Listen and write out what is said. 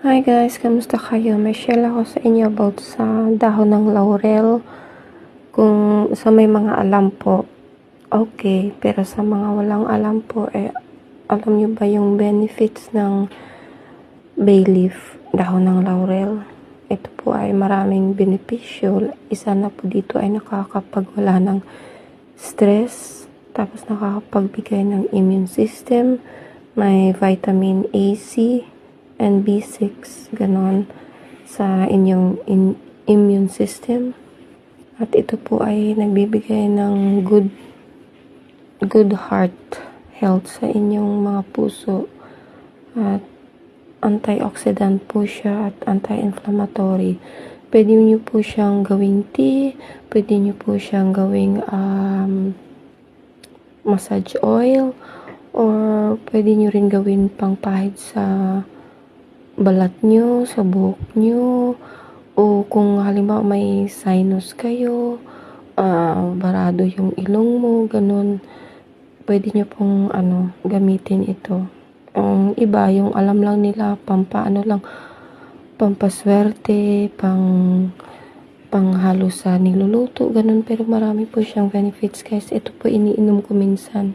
Hi guys, kamusta kayo? May share ako sa inyo about sa dahon ng laurel. Kung sa may mga alam po, okay. Pero sa mga walang alam po, eh, alam nyo ba yung benefits ng bay leaf, dahon ng laurel? Ito po ay maraming benepisyo. Isa na po dito ay nakakapagwala ng stress, tapos nakakapagbigay ng immune system, may vitamin A, C, and B6, ganon, sa inyong in- immune system. At ito po ay nagbibigay ng good good heart health sa inyong mga puso. At antioxidant po siya at anti-inflammatory. Pwede niyo po siyang gawing tea, pwede niyo po siyang gawing um, massage oil, or pwede niyo rin gawin pangpahid sa balat nyo, sa buhok nyo, o kung halimbawa may sinus kayo, ah, barado yung ilong mo, ganun, pwede nyo pong ano, gamitin ito. Ang iba, yung alam lang nila, pampaano lang, pampaswerte, pang panghalo sa niluluto, ganun, pero marami po siyang benefits guys. Ito po iniinom ko minsan.